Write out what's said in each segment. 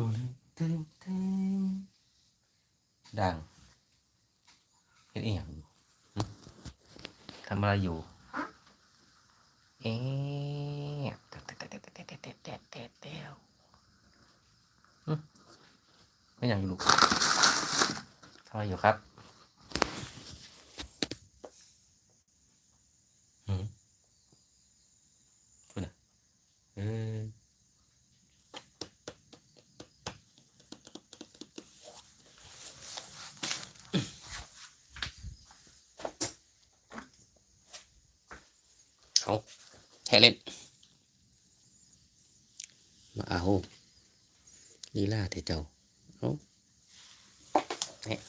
ตุ้มเต็มเต็มดังเห็นอีหยังอยู่หึทำอะไรอยู่ เอ๊ะเตะเตะเตะเตะเตะเตะเตะเตะเตะเตะหึไม่อยากอยู่ลูกทำอะไรอยู่ครับหืมคุณอะเออเอาแท เล่น มาเอาลีลาเถเจ้าเอาเนี่ย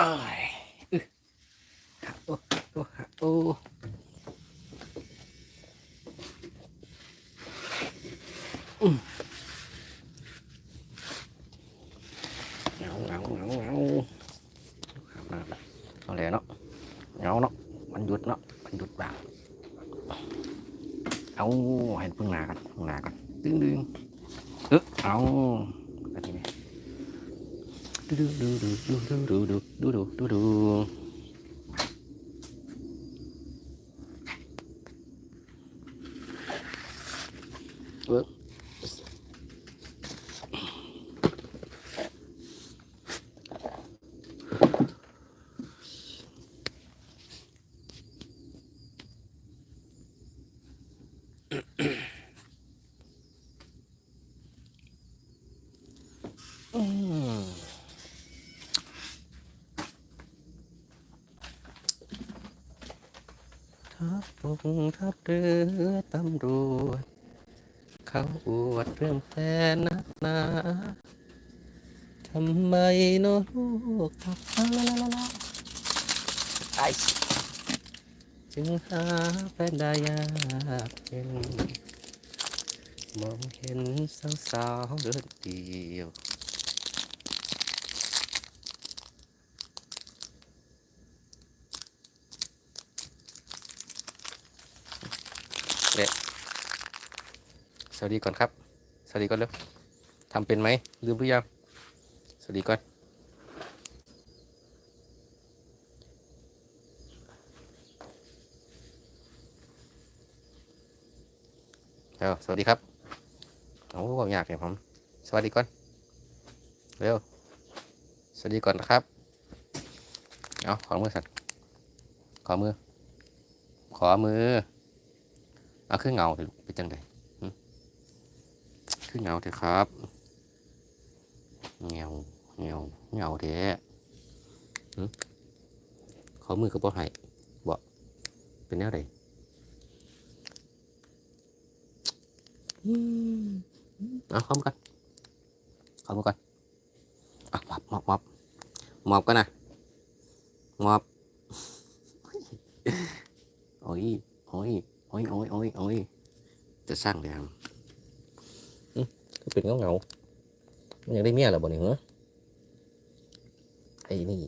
อ้ายอึฮะโอ้โอ้ฮะโอ้อืมเหงาเหงาเหงาเหงามาละเอาแล้วเนาะเหงาเนาะมันหยุดเนาะมันหยุดบ้าง เอาให้พึ่งหนากันพึ่งหนากันดึงดึงเออเอาไปทีนี้ดูดูดูดูดูดูดูดูดูดูดู ทัพบกทัพเรือตำรวจ เขาอวดเรื่องแฟนนักหนาทำไมเนอะลูกทับลาลาลาลาไอจึงหาแฟนได้ยากเย็นมองเห็นสาวๆเดินเดียว สวัสดีก่อนครับ สวัสดีก่อนเร็วทำเป็นไหมลืมหรือยังสวัสดีก่อนเร็วสวัสดีครับโอ้ผมอยากเนี่ยผม สวัสดีก่อน เร็ว สวัสดีก่อนนะครับ เอาขอมือสัตว์ขอมือ ขอมือ เอาขึ้นเงาเถอะเป็นจังไดขึ้นเงาเถอะครับเงาเงาเงาเถอะหึขอมือกับบ่ให้บ่เป็นแนวใดอืมเอาข้อมือกันข้อมือกันอะมอบมอบมอบมอบกันนะ สร้างแดงก็เป็นเงาเงามันยากได้เมียหรอบ่เนี่ยเหรอไอ้นี่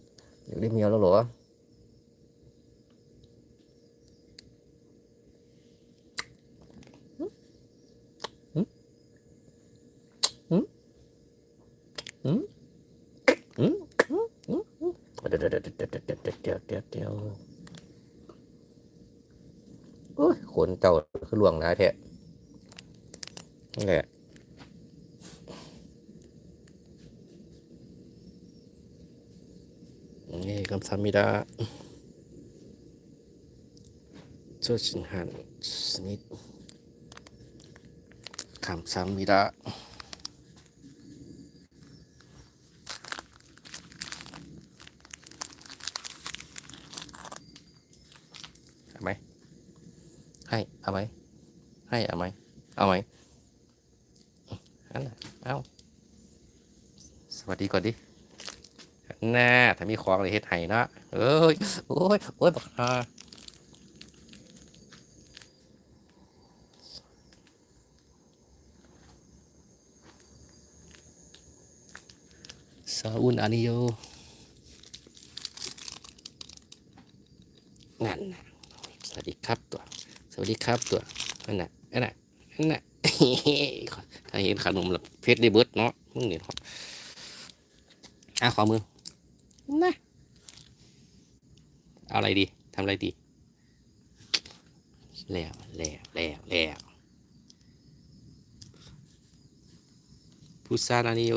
ยังได้เมียแล้วเหรออืเดี๋ยวเดี๋ยวเดี๋ยวเดี๋ยวเดี๋ยวเดี๋ยวเดี๋ยวโอ้ยขนเจ้าคือหลวงนะแท้ นี่แหละนี่คำสามิดาชดชินหันสนิดคำสามิดาเอาไหมให้เอาไหมให้เอาไหมเอาไหม อันน่ะเอาสวัสดีก่อนดิหน้าถ้ามีของเลยเฮ็ดให้เนาะเอ้ยโอ้ยโอ้ยบักฮาซาอุนอานิโยนั่นน่ะสวัสดีครับตัว สวัสดีครับตัวนั่นน่ะนั่นน่ะนั่นน่ะ ถ้าเห็นขนมแบบเพชรได้เบิดเนาะมึงนี่เนาะอะขอมือนะเอาอะไรดีทำอะไรดี แล้วแล้วแล้วแล้วพุซานานิโอ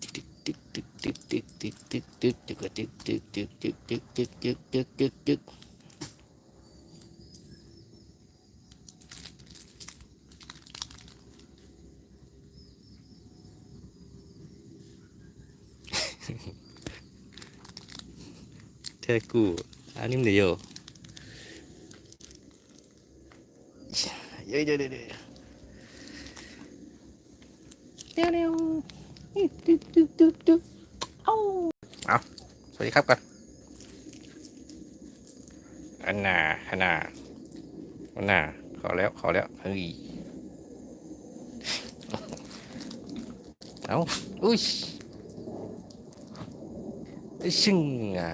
ตึกตึกตึกตึกตึกตึกตึก ตึกตึกตึกตึกตึกตึกตึกตึกตึกตึกตึกตึกเธอกูอัน วัสดีครับกันอันน่าอันน่าอันน่าขอแล้วขอแล้วเฮ้ยเอาอุ้ยซึ่งอะ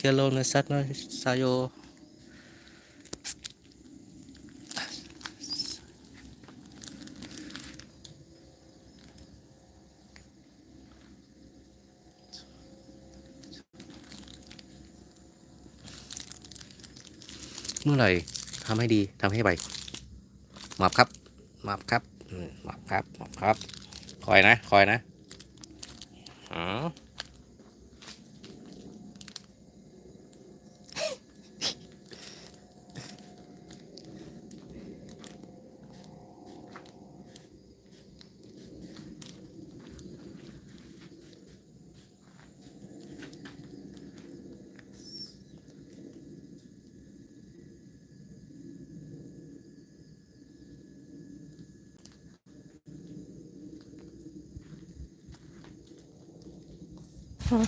เคโลนซัตนะซาโยเมื่อไหร่ทำให้ดีทำให้ไวหมับครับหมับครับหมับครับหมับครับ คอยนะ คอยนะอ๋อ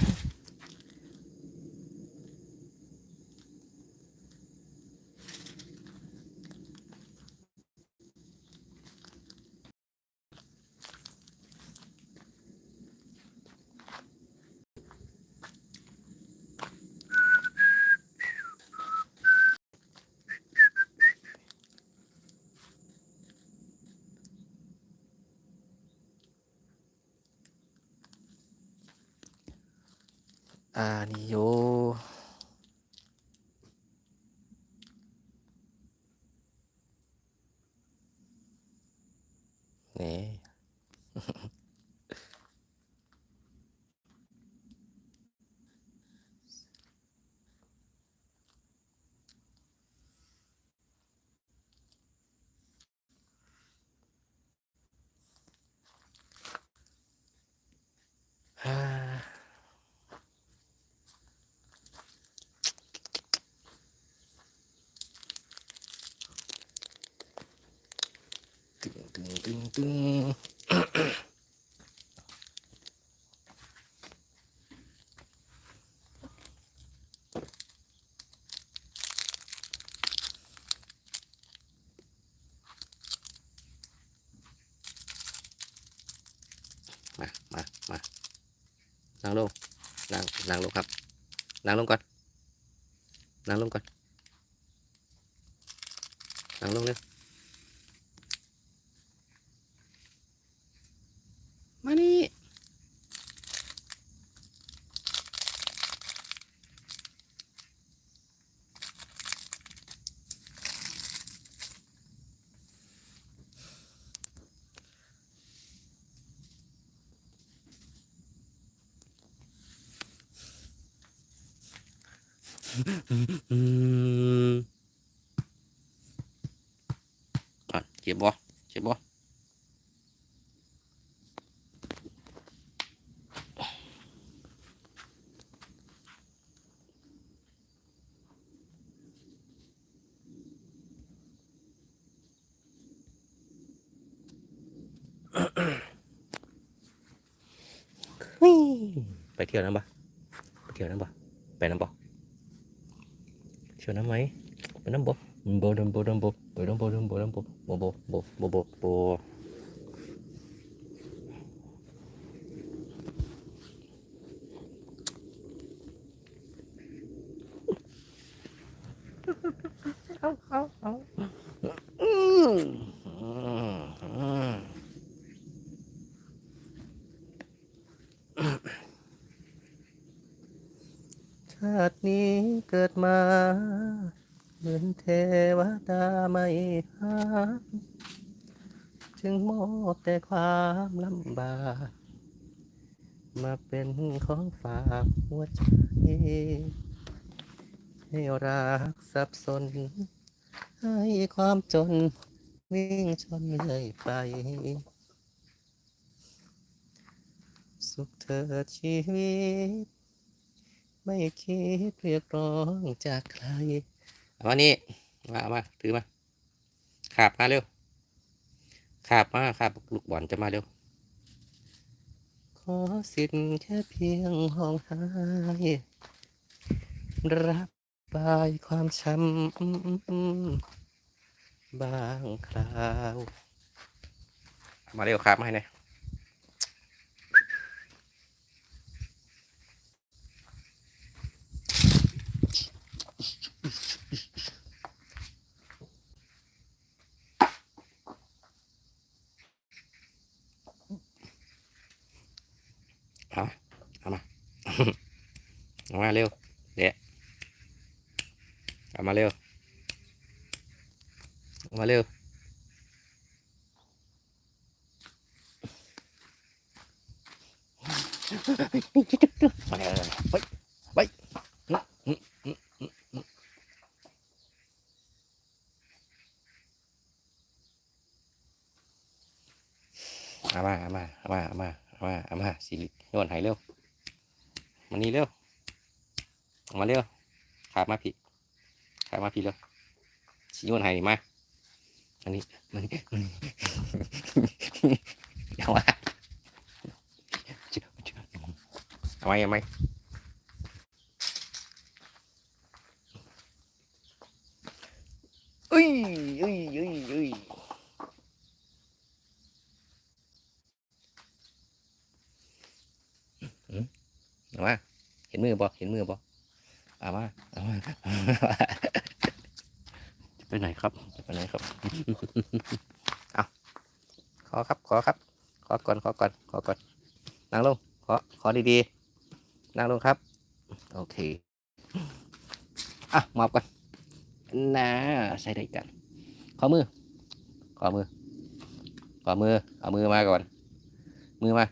Okay. านิโยนี่ ฮ่า ตึงตึงตึงตึงมามามานั่งลงนั่งนั่งลงครับนั่งลงก่อนนั่งลงก่อนนั่งลงเร็ว มานี่ อืมอะเจ็บบ่เจ็บบ่เฮ้ยไปเที่ยวน้ำปะไปเที่ยวน้ำปะไปน้ำปะเที่ยวน้ำไหมไปน้ำบ่บ่ดำบ่ดำบ่บ่ดำบ่ดำบ่ดำบ่บ่บ่บ่บ่บ่บ่เอาเอาเอาอืมอืมอืม ชา ตินี้เกิดมา เหมือนเทวดาไม่หาจึงมอบแต่ความลำบากมาเป็นของฝากหัวใจให้รักสับสน ให้ความจนวิ่งชนเลยไป สุขเถิดชีวิต ไม่คิดเรียกร้องจากใครเอามานี่มาเอามาถือมาขาบมาเร็วขาบมาขาบลูกบอลจะมาเร็วขอสิทธิ์แค่เพียงห้องไห้รับบายความช้ำบางคราวเอามาเร็วขาบมาให้หน่อย เอาเอามา เอา มาเร็วเดะเอามาเร็วเอามาเร็วไปไปไปเอามาเอามาเอามาเอามาเอามาอามาสิรินวดหายเร็วมานี่เร็ว ออกมาเร็วขาบมาพี่ขาบมาพี่เร็วสินวดหายนี่มาอันนี้มันนี่มันนี่เอามาเอาไหมเอาไหมอุ้ยอุ้ยอุ้ยอุ้ยเอามาเห็นมือบ่เห็นมือบ่เอามาเอามาจะไปไหนครับจะไปไหนครับเอาขอครับ ขอครับ ขอก่อน ขอก่อน ขอก่อน นั่งลง ขอ ขอดีๆ นั่งลงครับ โอเค อะมอบก่อนนะใส่ได้กัน ขอมือ ขอมือ ขอมือ เอามือมาก่อน มือมา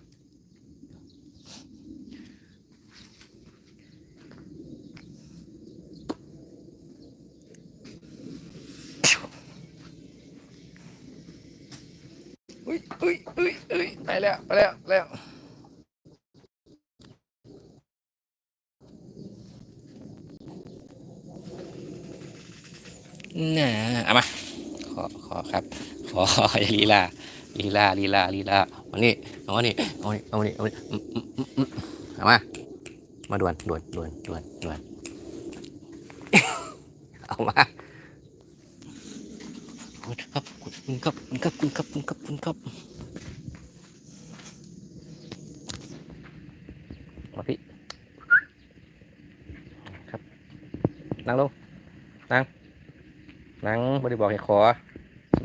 อุ้ยอุ้ยอุ้ยอุ้ยไปแล้วไปแล้วไปแล้วน่ะเอามา ขอ ขอครับ ขออย่าลีลาลีลาลีลาลีลาเอานี่เอานี่เอานี่เอานี่เอานี่อืมอืมอืมอืมเอามา มาด่วนด่วนด่วนด่วนด่วนเอามาขอบคุณ ครับขอบคุณครับขอบคุณครับขอบคุณครับขอบคุณครับมาพี่ครับนั่งลงนั่งนั่งไม่ได้บอกให้ขอ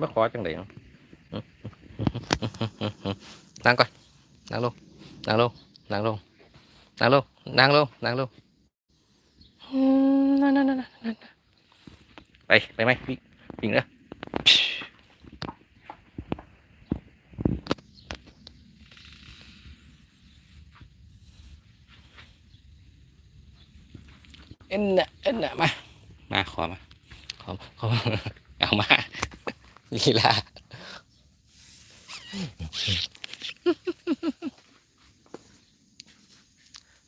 มาขอจังไดเนาะอื้อนั่งก่อนนั่งลงนั่งลงนั่งลงนั่งลงนั่งลงนั่งลงอืมนั่งนั่งนั่งนั่งไปไปไหมวิ่งวิ่งเลย อ็นน่ะเอ็นน่ะมา มาขอมา ขอขอเอามาลีลา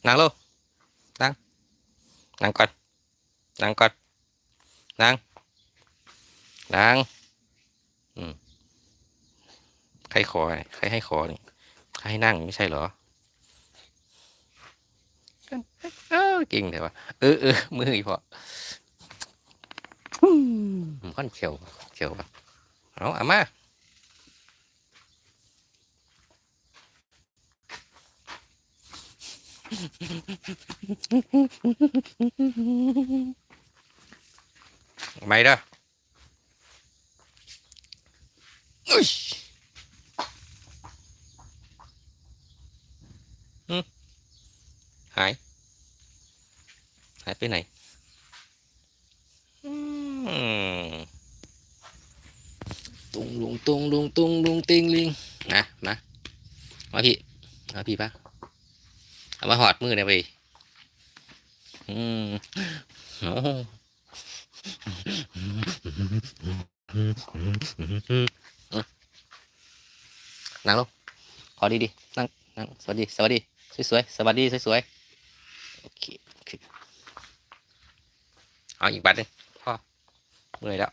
นั่งลงนั่งนั่งก่อนนั่งก่อนนั่งนั่งอืมใครขอ ใครให้ขอนี่ ใครให้นั่งไม่ใช่เหรอ เออเก่งแต่ว่าเออเออมืออีพอผมค่อนเขียวเขียวปะเอาเอามาไม่เด้ออุ้ยอืมหาย หายไปไหนตุงลุงตุงลุงตุงลุงติงลิงนะมามาพี่มาพี่ปะเอามาหอดมือเนี่ยไปอืมโอ้นั่งลงขอดีดีนั่งนั่งสวัสดี สวัสดี สวยๆ สวัสดี สวยๆ โอเค เอาอีกบัตรหนึงพ่อเมื่อยแล้ว